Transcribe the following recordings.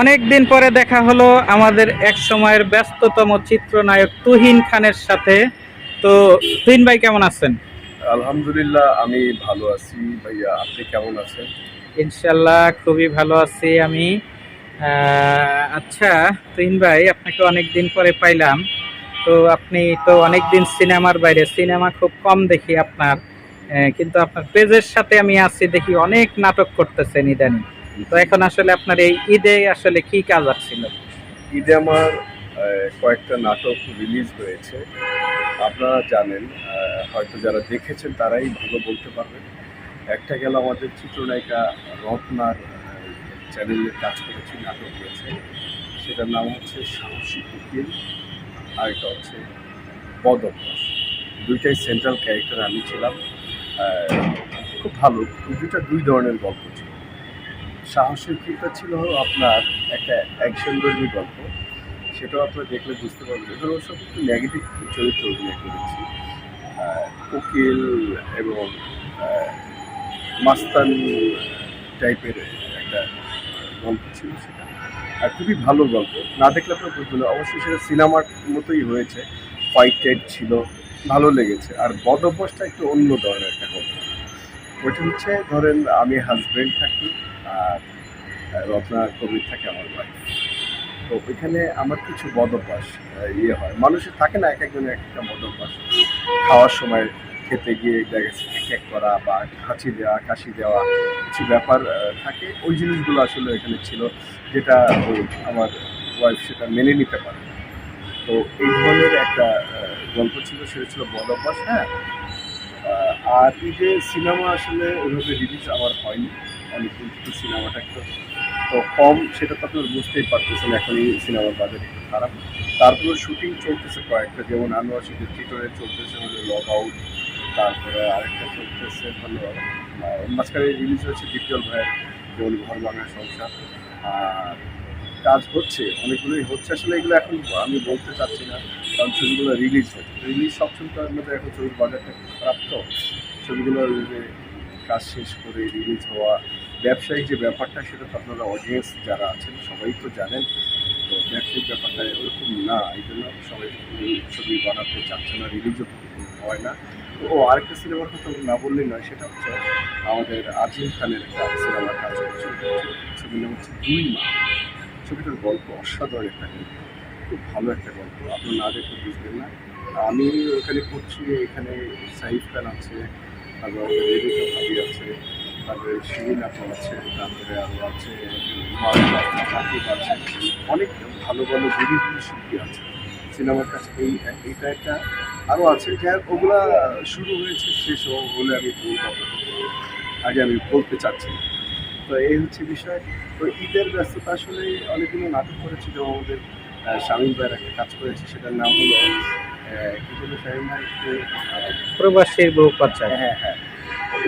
অনেক দিন পরে দেখা হলো আমাদের এক সময়ের ব্যস্ততম চিত্রনায়ক তুহিন খানের সাথে। তো তুহিন ভাই কেমন আছেন? আলহামদুলিল্লাহ আমি ভালো আছি। ভাইয়া আপনি কেমন আছেন? ইনশাল্লাহ খুবই ভালো আছি আমি। আচ্ছা তুহিন ভাই আপনাকে অনেক দিন পরে পাইলাম। তো আপনি তো অনেক দিন সিনেমার বাইরে সিনেমা খুব কম দেখি আপনার। কিন্তু আপনার পেজের সাথে আমি আছি দেখি অনেক নাটক করতেছেন ইদানিং। তো এখন আসলে আপনার এই ঈদে আসলে কি কাজ আসছিল? ঈদে আমার কয়েকটা নাটক রিলিজ হয়েছে। আপনারা জানেন হয়তো যারা দেখেছেন তারাই ভালো বলতে পারবেন। একটা গেল আমাদের চিত্রনায়িকা রত্নার চ্যানেলে কাজ করেছি, নাটক হয়েছে সেটার নাম হচ্ছে সাহসী উকিল, আর এটা হচ্ছে পদভ্যাস দুইটাই সেন্ট্রাল ক্যারেক্টার আমি ছিলাম। খুব ভালো। দুইটা, দুই ধরনের গল্প ছিল। সাহসের উকিলটা ছিল আপনার একটা অ্যাকশন ধর্মী গল্প। সেটাও আপনারা দেখলে বুঝতে পারবেন। এগুলো সব একটু নেগেটিভ চরিত্র অভিনয় করেছি। উকিল এবং মাস্তান টাইপের একটা গল্প ছিল সেটা। আর খুবই ভালো গল্প। না দেখলে আপনার বুঝবেন। অবশ্যই সেটা সিনেমার মতোই হয়েছে। ফাইট টাইট ছিল। ভালো লেগেছে। আর বদ অভ্যাসটা একটু অন্য ধরনের একটা গল্প। ওইটা হচ্ছে, ধরেন, আমি হাজব্যান্ড থাকি। রত্না কবির থাকে আমার ওয়াইফ তো ওইখানে আমার কিছু বদ অভ্যাস আহ, ইয়ে হয়। মানুষের থাকে না এক একজনের এক একটা বদ অভ্যাস। খাওয়ার সময় খেতে গিয়ে দেখা গেছে এক করা বা হাঁচি দেওয়া কাশি দেওয়া কিছু ব্যাপার থাকে। ওই জিনিসগুলো আসলে এখানে ছিল যেটা আমার ওয়াইফ সেটা মেনে নিতে পারে। তো এই ধরনের একটা গল্প ছিল সেটা ছিল বদ অভ্যাস হ্যাঁ। আর এই যে সিনেমা আসলে ওইভাবে রিলিজ আমার হয়নি। থেকে সিনেমাটা একটু, তো কম সেটা তো আপনার বুঝতেই পারতেছেন এখন এই সিনেমার বাজার একটু খারাপ। তারপরে শুটিং চলতেছে কয়েকটা, যেমন আনোয়ার শীতের থিয়েটারে চলতেছে হলো লগ আউট তারপরে আরেকটা চলতেছে হলো মাঝখানে রিলিজ হয়েছে দীপজল ভাইয়ের যেমন ঘর ভাঙা সংসার। আর কাজ হচ্ছে, অনেকগুলোই হচ্ছে। আসলে এগুলো এখন আমি বলতে চাচ্ছি না, কারণ ছবিগুলো রিলিজ হচ্ছে। রিলিজ সব মধ্যে এখন ছবির বাজারটা খারাপ তো, ছবিগুলো কাজ শেষ করে রিলিজ হওয়া ব্যবসায়িক যে ব্যাপারটা, সেটা তো আপনারা অডিয়েন্স যারা আছেন সবাই তো জানেন। তো ব্যবসায়িক ব্যাপারটা এরকম না, এই জন্য সবাই ছবি বানাতে চাচ্ছে না রিলিজও হয় না। ও আরেকটা সিনেমার কথা না বললেই নয়, সেটা হচ্ছে আমাদের আজিম খানের একটা সিনেমার কাজ হচ্ছে ছবির নাম হচ্ছে দুই মা। ছবিটার গল্প অসাধারণ একটা গল্প, খুব ভালো একটা গল্প। আপনার না দেখতে বুঝবেন না। আমি ওখানে করছি এখানে সাইফ খান আছে তারপরে রেবিকা ভাবি আছে, তারপরে শিরিন আছে, তারপরে আরও আছে আছে অনেক ভালো ভালো বিভিন্ন শিল্পী আছে। সিনেমার কাছে এই, এইটা একটা আরও আছে যার ওগুলা শুরু হয়েছে, শেষ হলে আমি আগে আমি বলতে চাচ্ছি। তো এই হচ্ছে বিষয়। তো ঈদের ব্যস্ততা আসলে অনেকগুলো নাটক করেছি, যেমন আমাদের স্বামী ভাইয়ের একটা কাজ করেছে, সেটার নাম হলো কি প্রবাসীর বউ পাচার। হ্যাঁ হ্যাঁ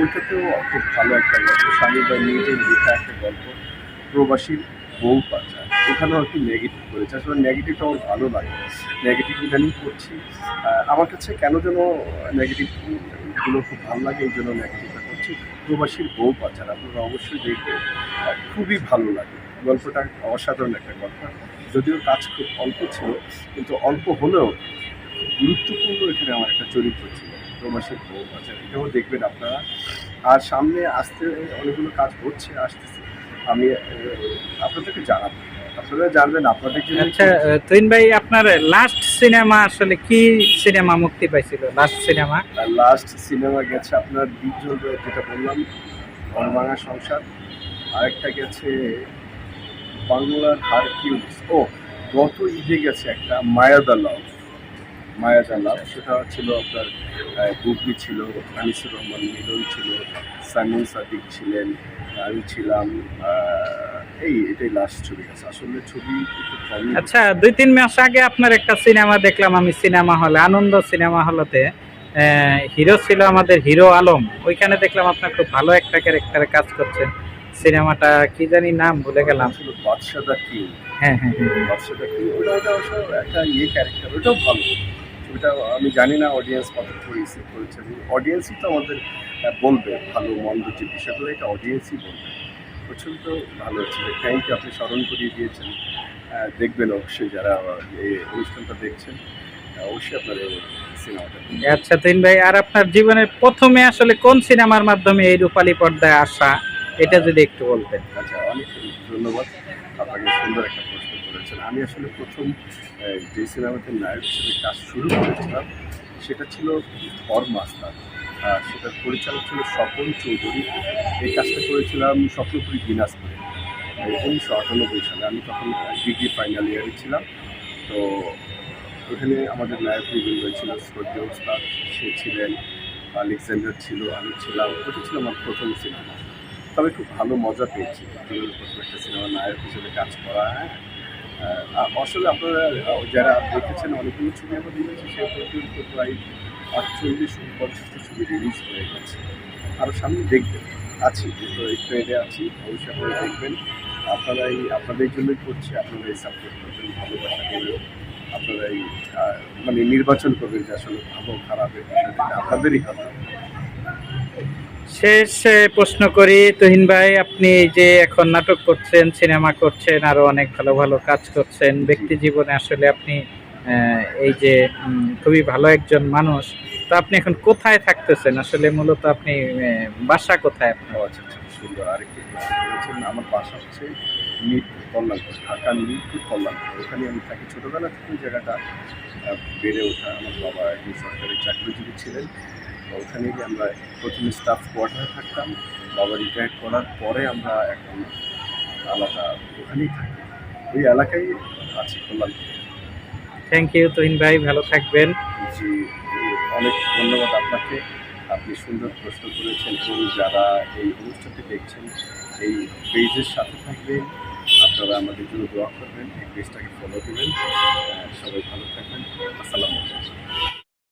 ওইটাতেও খুব ভালো একটা স্বামী বা একটা গল্প, প্রবাসীর বউ পাচা ওখানেও একটু নেগেটিভ করেছে। আসলে নেগেটিভটা আমার ভালো লাগে। নেগেটিভ ইদানিং করছি। আমার কাছে কেন যেন নেগেটিভগুলো খুব ভালো লাগে, এই জন্য নেগেটিভটা করছি। প্রবাসীর বউ পাচার। আপনারা অবশ্যই দেখবেন। খুবই ভালো লাগে। গল্পটা অসাধারণ একটা গল্প। যদিও কাজ খুব অল্প ছিল, কিন্তু অল্প হলেও গুরুত্বপূর্ণ এখানে আমার একটা চরিত্র ছিল। প্রবাসের বউ পাচার এটাও দেখবেন আপনারা। আর সামনে আসতে অনেকগুলো কাজ হচ্ছে আসতেছে। আমি আপনাদেরকে জানাব। আপনারা জানবেন আপনাদের জন্য আচ্ছা আহ, ভাই আপনার লাস্ট সিনেমা আসলে কি সিনেমা মুক্তি পাইছিল? লাস্ট সিনেমা লাস্ট সিনেমা গেছে আপনার দ্বীপজল যেটা বললাম ঘরভাঙা সংসার। আরেকটা গেছে বাংলার হার ও গত ঈদে গেছে একটা মায়াদা লাভ। মায়াদা লাভ সেটা ছিল আপনার গুগলি ছিল আনিসুর রহমান মিলন ছিল সাইমন সাদিক ছিলেন আমি ছিলাম এই এটাই লাস্ট ছবি আছে। আসলে ছবি আচ্ছা দুই তিন মাস আগে আপনার একটা সিনেমা দেখলাম আমি সিনেমা হলে আনন্দ সিনেমা হলতে। হিরো ছিল আমাদের হিরো আলম। ওইখানে দেখলাম আপনার খুব ভালো একটা ক্যারেক্টারে কাজ করছেন সিনেমাটা কি জানি নাম ভুলে গেলাম। ছিল বাদশাহ দা কিং হ্যাঁ হ্যাঁ হ্যাঁ। বাদশাটা কি ওটা ওটা একটা ইয়ে ক্যারেক্টার ওটাও ভালো। ওটা আমি জানি না অডিয়েন্স কত রিসিভ করেছে। অডিয়েন্সই তো আমাদের বলবে ভালো মন্দ যে বিষয়গুলো এটা অডিয়েন্সই বলবে। প্রচণ্ড ভালো ছিল থ্যাংক ইউ আপনি স্মরণ করিয়ে দিয়েছেন। দেখবেন অবশ্যই যারা এই অনুষ্ঠানটা দেখছেন অবশ্যই আপনার এই সিনেমাটা। আচ্ছা তুহিন ভাই আর আপনার জীবনের প্রথমে আসলে কোন সিনেমার মাধ্যমে এই রূপালী পর্দায় আসা? এটা যদি একটু বলতেন। আচ্ছা অনেক ধন্যবাদ। আপনাকে সুন্দর একটা করেছেন আমি আসলে প্রথম যে সিনেমাতে নায়ক হিসেবে কাজ শুরু করেছিলাম, সেটা ছিল আর সেটার পরিচালক ছিল স্বপন চৌধুরী। এই কাজটা করেছিলাম স্বপ্নপুরী দিনাজপুরে। উনিশশো আটানব্বই সালে। আমি তখন ডিগ্রি ফাইনাল ইয়ারে ছিলাম। তো ওখানে আমাদের নায়ক বিভিন্ন ছিল শ্রদ্ধেয় ওস্তাদ। সে ছিলেন, আলেকজান্ডার ছিল, আমি ছিলাম। ওটা ছিল আমার প্রথম সিনেমা। তবে খুব ভালো মজা পেয়েছি। প্রথম একটা সিনেমা নায়ক হিসেবে কাজ করা হ্যাঁ? আসলে আপনারা যারা দেখেছেন অনেকগুলো ছবি আমরা দেখেছি সে পর্যন্ত প্রায় আটচল্লিশ পঞ্চাশটা ছবি রিলিজ হয়ে গেছে। আরও সামনে দেখবেন। আছি এই ট্রেনে আছি। আপনারা দেখবেন। আপনারা এই, আপনাদের জন্যই করছি। আপনারা এই সাপোর্ট করবেন, ভালোবাসা দেবেন। আপনারা এই মানে নির্বাচন করবেন যে আসলে ভালো খারাপের আপনাদেরই কথা। শেষ প্রশ্ন করি, তুহিন ভাই, আপনি যে এখন নাটক করছেন, সিনেমা করছেন, আরও অনেক ভালো ভালো কাজ করছেন, ব্যক্তি জীবনে আসলে আপনি এই যে খুবই ভালো একজন মানুষ, তো আপনি এখন কোথায় থাকতেছেন? আসলে মূলত আপনি বাসা কোথায় আপনার? ও আচ্ছা আচ্ছা সুন্দর। আমার বাসা হচ্ছে ছোটোবেলা থেকে, জায়গাটা বেড়ে ওঠা। আমার বাবা একজন সরকারি চাকরিজীবী ছিলেন। ওখানে গিয়ে আমরা প্রথমে স্টাফ কোয়ার্টারে থাকতাম বাবা রিটায়ার করার পরে আমরা এখন আলাদা ওখানেই থাকি। ওই এলাকায় আছি কল্যাণপুর থ্যাংক ইউ তুহিন ভাই ভালো থাকবেন। জি অনেক ধন্যবাদ আপনাকে। আপনি সুন্দর প্রশ্ন করেছেন এবং যারা এই অনুষ্ঠানটি দেখছেন এই পেজের সাথে থাকবেন। আপনারা আমাদের জন্য দোয়া করবেন এই পেজটাকে ফলো দেবেন সবাই ভালো থাকবেন। আসসালামু আলাইকুম।